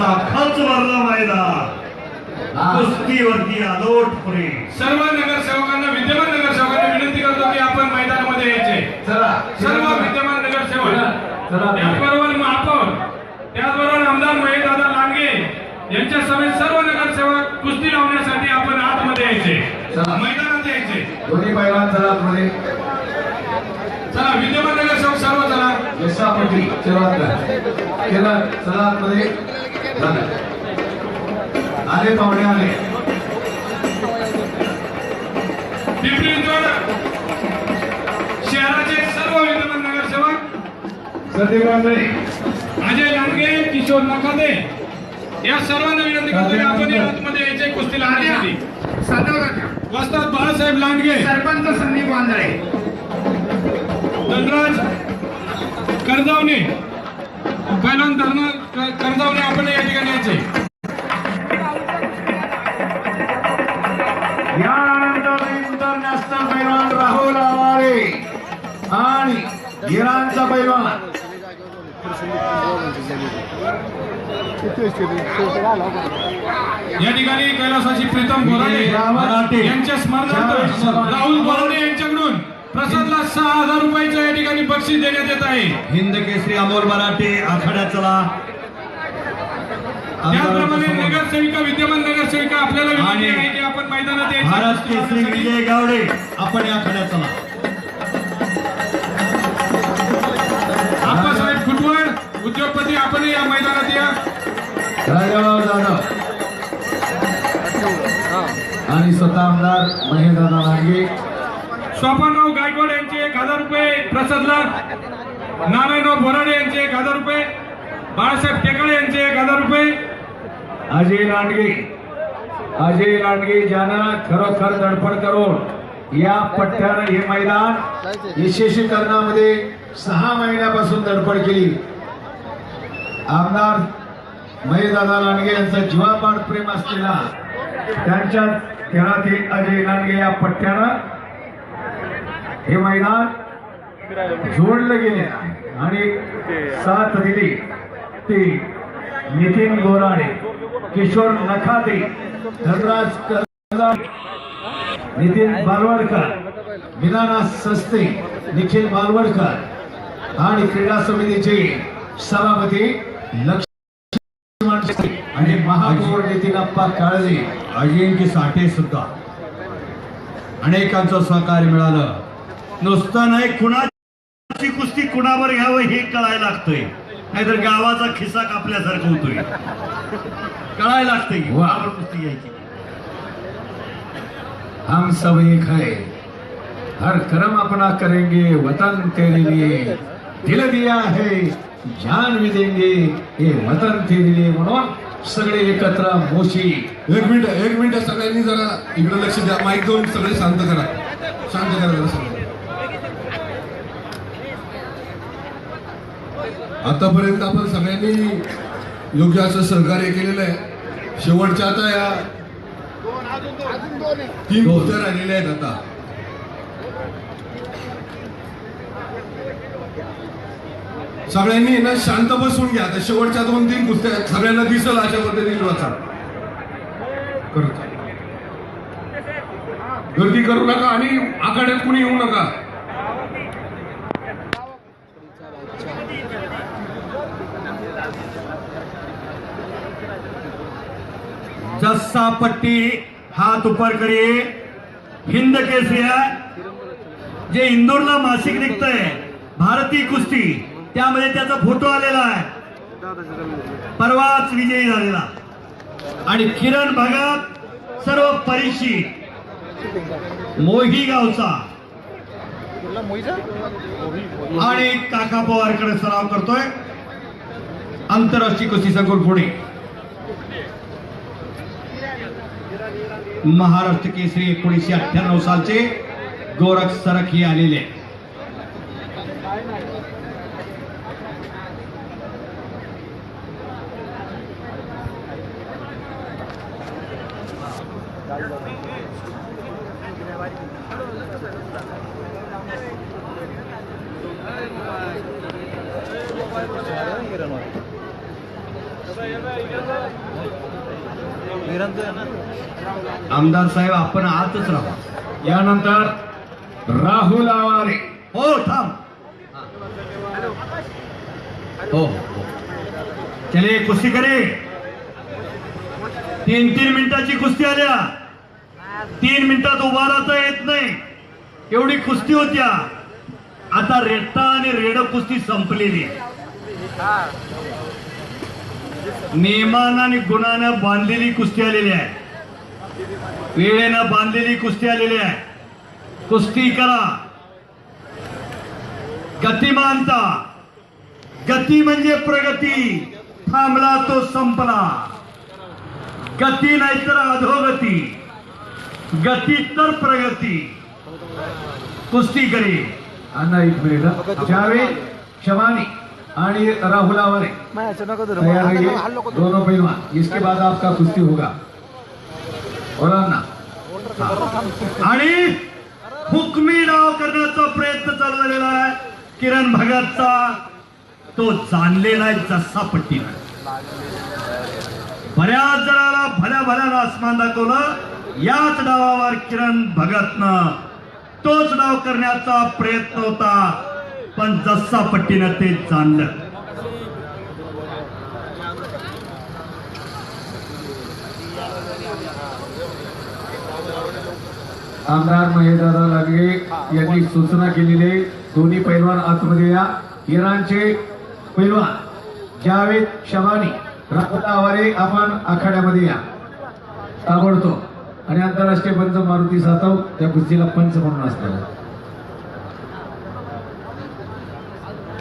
त्याचा खच भरला मैदान कुस्तीवरती आलोट पुरे सर्व नगरसेवकांना विद्यमान नगरसेवकांना विनंती करतो की आपण मैदानामध्ये यायचे. चला. सर्व विद्यमान नगरसेवक. चला. त्याचबरोबर महापौर त्याचबरोबर आमदार महेशदादा लांडगे यांच्या समेत सर्व नगरसेवक कुस्ती लावण्यासाठी आपण आतमध्ये यायचे. चला. मैदानात यायचे. दोन्ही पैलवान चला मध्ये चला विद्यमान नगरसेवक सर्व चला. करा केला चला मध्ये झालं आले पाहुणे आले. पिंपरी शहराचे सर्व विद्यमान नगरसेवक संदीप गांधळे अजय लांडगे किशोर नखाते या सर्वांना विनंती करतो की आपण या आतमध्ये यायचे कुस्ती लावण्यासाठी वस्ताद बाळासाहेब लांडगे. सरपंच संदीप वांदळे धनराज कर्जावणे. पैलवान धर्म कर्जावणे आपण या ठिकाणी यायचे यानंतर इंटरनॅशनल पैलवान राहुल आवारे आणि इराणचा पैलवान या ठिकाणी कैलासाची प्रीतम बोराडे. यांच्या स्मरणार्थ राहुल बोराडे यांच्याकडून प्रसादला सहा हजार रुपयाचं या ठिकाणी बक्षीस देण्यात येत आहे. हिंद केसरी अमोल मराठे आखाड्यात चला. त्याचप्रमाणे नगरसेविका विद्यमान नगरसेविका आपल्याला विनंती आणि आहे की आपण मैदानात यायचं केसरी विजय गावडे आपण या आखाड्यात चला. आप्पासाहेब खुटवड उद्योगपती आपण या मैदानात या. राजाराव जाधव. आणि स्वतः आमदार महेशदादा लांडगे सोपानराव गायकवाड यांचे एक हजार रुपये प्रसादला. नारायणराव बोराडे यांचे एक हजार रुपये. बाळासाहेब टेकाळे यांचे एक हजार रुपये. अजय लांडगे अजय लांडगे ज्यानं खरोखर धडपड करून या पट्ट्यानं हे मैदान यशस्वीकरणामध्ये सहा महिन्यापासून धडपड केली. आमदार महेशदादा लांडगे यांचा जीवापाड प्रेम असलेला त्यांच्या खेळातील अजय लांडगे या पट्ट्यानं हे मैदान जोडलं गेले आणि साथ दिली ती नितीन गोराडे किशोर नखाते धनराज नितीन बालवडकर विनाना सस्ते निखिल बालवडकर आणि क्रीडा समितीचे सभापती लक्ष्मी आणि महापौर नितीन अप्पा काळजे अजिंक्य साठे सुद्धा. अनेकांचं सहकार्य मिळालं. नुसतं नाही कुणाची कुस्ती कुणावर घ्यावं हे कळायला लागतंय. नाहीतर गावाचा खिस्सा कापल्यासारखं होतोय. कळायला लागतंय. कुणावर कुस्ती घ्यायची. हम सब एक है। हर कर्म अपना करेंगे वतन तेरे लिए। दिल दिया है जान भी देंगे। ये वतन तेरे लिए म्हणून सगळे एकत्र मोशी। एक मिनिट एक मिनिट सगळ्यांनी जरा इकडे लक्ष द्या. माईक देऊन सगळे शांत करा. शांत करा जरा सगळे. आतापर्यंत आपण सगळ्यांनी योग्य असं सहकार्य केलेलं आहे. शेवटच्या आता या तीन गोष्टी राहिलेल्या आहेत आता. सगळ्यांनी ना शांत बसून घ्या. आता शेवटच्या दोन तीन कुस्त्या सगळ्यांना दिसल अशा पद्धतीने वाचा. करत गर्दी करू नका आणि आखाड्यात कुणी येऊ नका जस्सा पट्टी हात उपर करी. हिंद केसरी जे इंदोरला मासिक निघतंय भारतीय कुस्ती त्यामध्ये त्याचा फोटो आलेला आहे. परवाच विजयी झालेला. आणि किरण भगत सर्व परिशी मोही गावचा. आणि काका पवारकडे सराव करतोय. आंतरराष्ट्रीय कुस्ती संकुल पुणे. महाराष्ट्र केसरी एकोणीसशे अठ्ठ्याण्णव सालचे गोरख सरक हे आलेले आमदार साहेब आपण आतच राहा. यानंतर राहुल आवारे. हो थांब. हो हो. चले कुस्ती करे. तीन तीन मिनिटाची कुस्ती आल्या. तीन मिनिटात उभा राहता येत नाही. एवढी कुस्ती होत्या. आता रेट्टा आणि रेड कुस्ती संपलेली. नियमानं आणि गुणानं बांधलेली कुस्ती आलेली आहे. वेळेनं बांधलेली कुस्ती आलेली आहे. कुस्ती करा. गतिमानता गती म्हणजे प्रगती. थांबला तो संपला. गती नाहीतर अधोगती. गती तर प्रगती. कुस्ती करी. अण्णा एक मिनिट ज्यावेळी जावेद आणि राहुल आवारे. दोनों पहलवान इसके बाद आपका कुश्ती होगा. और आणि हुकमी डाव करण्याचा प्रयत्न चालू झालेला आहे. किरण भगतचा तो जाणलेला आहे जसा पट्टीनं बऱ्याच जणाला भल्या भल्या आसमान दाखवलं. याच डावावर किरण भगतनं तोच डाव करण्याचा प्रयत्न होता. पण जसा पट्टीनं ते जाणलं. आमदार महेशदादा लागले यांनी सूचना केलेली आहे. दोन्ही पैलवान आतमध्ये या. इराणचे पैलवान जावेद शबानी राहुल आवारे आपण आखाड्यामध्ये या. ताबडतो आणि आंतरराष्ट्रीय पंच मारुती सातव त्या कुस्तीला पंच म्हणून असतात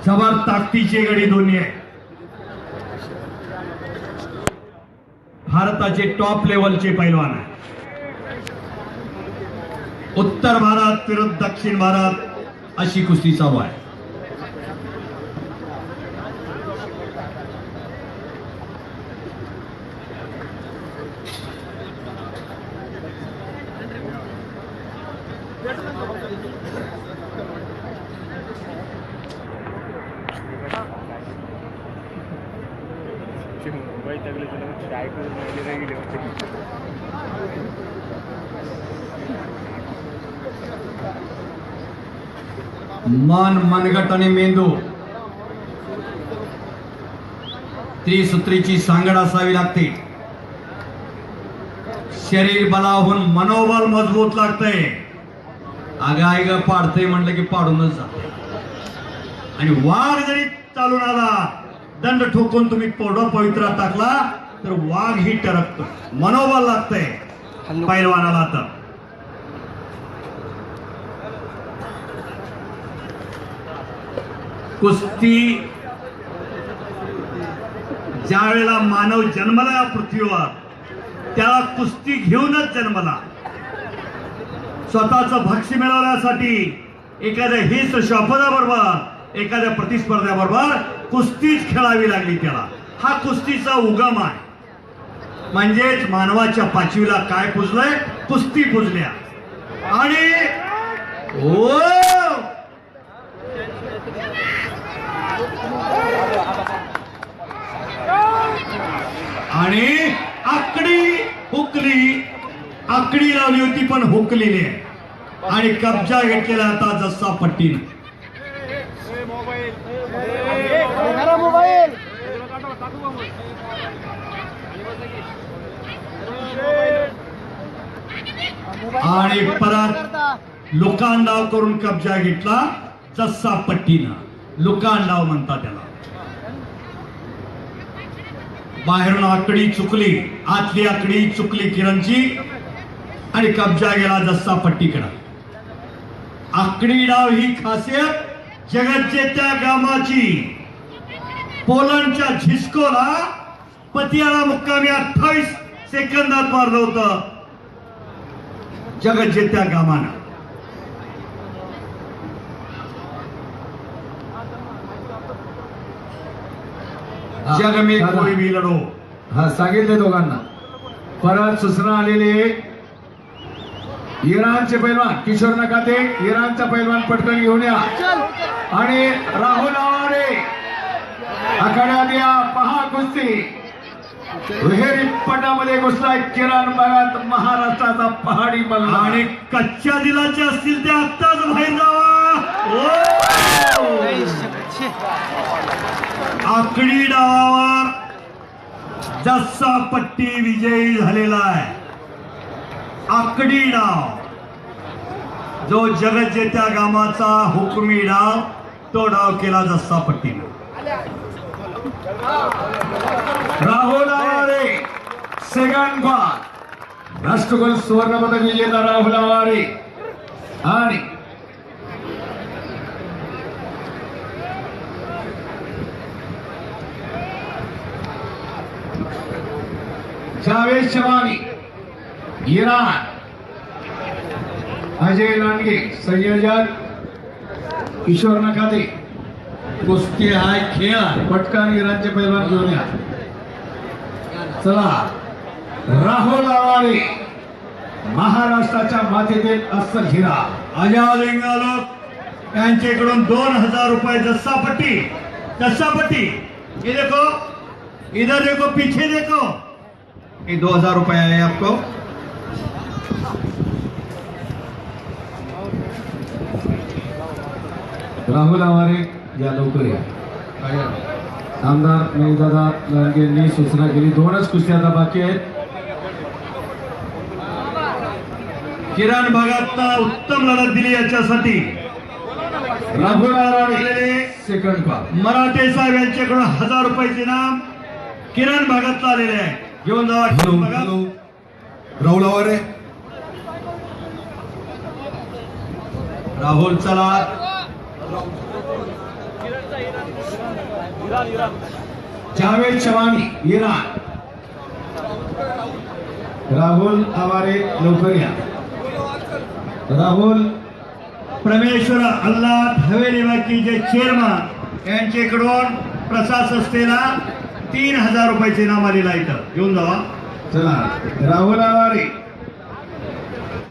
जबर ताकदीचे गडी दोन्ही आहे. भारताचे टॉप लेवलचे पैलवान आहे. उत्तर भारत विरुद्ध दक्षिण भारत अशी कुस्ती चालू आहे. मन मनगट आणि मेंदू. त्रिसूत्रीची सांगड असावी लागते. शरीर बलाहून मनोबल मजबूत लागतंय. आई ग पाडतंय म्हटलं की पाडूनच जाते आणि वार जरी चालून आला दंड ठोकून तुम्ही पोडो पवित्रा टाकला तर वाघ ही टरकतो. मनोबल लागतंय. पैलवानाला तर कुस्ती ज्या वेळेला मानव जन्मला या पृथ्वीवर त्याला कुस्ती घेऊनच जन्मला. स्वतःच भक्ष मिळवण्यासाठी एखाद्या हिंस बरोबर एखाद्या प्रतिस्पर्ध्याबरोबर कुस्तीच खेळावी लागली त्याला. हा कुस्तीचा उगम आहे. म्हणजेच मानवाच्या पाचवीला काय पुजलंय? कुस्ती पुजल्या. आणि हो! आणि आकडी हुकली. आकडी लावली होती पण हुकलेली आहे आणि कब्जा घेतलेला आता जसा पट्टीनं. आणि परत लुकान डाव करून कब्जा घेतला जसा पट्टीनं. लुकान डाव म्हणतात त्याला. बाहेरून आकडी चुकली आतली आकडी चुकली किरणची आणि कब्जा गेला जसा पट्टीकडं. आकडी डाव ही खासियत जगतजेत्या गामाची. पोलंडच्या झिस्कोला पतियाला मुक्कामी अठ्ठावीस सेकंदात मारलं होतं. जगतजेत्या गामानं जग में. कोई भी लढो हा सांगितले दोघांना. परत सूचना आलेली. इराणचे पैलवान किशोर नकाते इराणचा पैलवान पटकन घेऊन या. आणि राहुल आवारे. आखाड्यात या पहा कुस्ती. दुहेरी पटामध्ये घुसलाय किरण भागात महाराष्ट्राचा पहाडी मल्हार आणि कच्च्या दिलाचे असतील ते आत्ताच बाहेर जावा. ओ! आकडी डावावर जस्सा पट्टी विजयी झालेला आहे. आकडी डाव. जो जगज्जेत्या गामाचा हुकमी डाव तो डाव केला जस्सा पट्टीनं. राहुल आवारे सेकंड भाग राष्ट्रकुल सुवर्ण पदक विजेता राहुल आवारे. आणि जावेद शमानी इराण. अजय लांडगे संयोजन किशोर नकाते कुस्ती हाय खेळ आहे. पटकन इराणचे पैलवान घेऊन या. चला. राहुल आवारे महाराष्ट्राच्या मातीतील अस्सल हिरा. आजाद इंगालोक यांच्याकडून दोन हजार रुपये जस्सा पट्टी ये देखो. इधर देखो पीछे देखो. ये दो हजार रुपये आए आपको. राहुल आवारे या लवकर या. आमदार दादा लांडगेंनी सूचना केली. दोनच कुस्त्या आता बाकी आहेत. किरण भागात उत्तम लढत दिली याच्यासाठी. सेकंड मराठे साहेब यांच्याकडून हजार रुपयाचे नाम किरण भागात आलेले आहे. घेऊन जावा राहुल आवारे राहुल चला. जावेद चव्हाण इराण. राहुल आवारे लवकर या. राहुल परमेश्वर अल्लाह हवेली बाकीचे चेअरमन यांच्याकडून प्रसाद संस्थेला तीन हजार रुपयाचे नाम आलेला इथं. घेऊन जावा. चला. राहुल आवारे.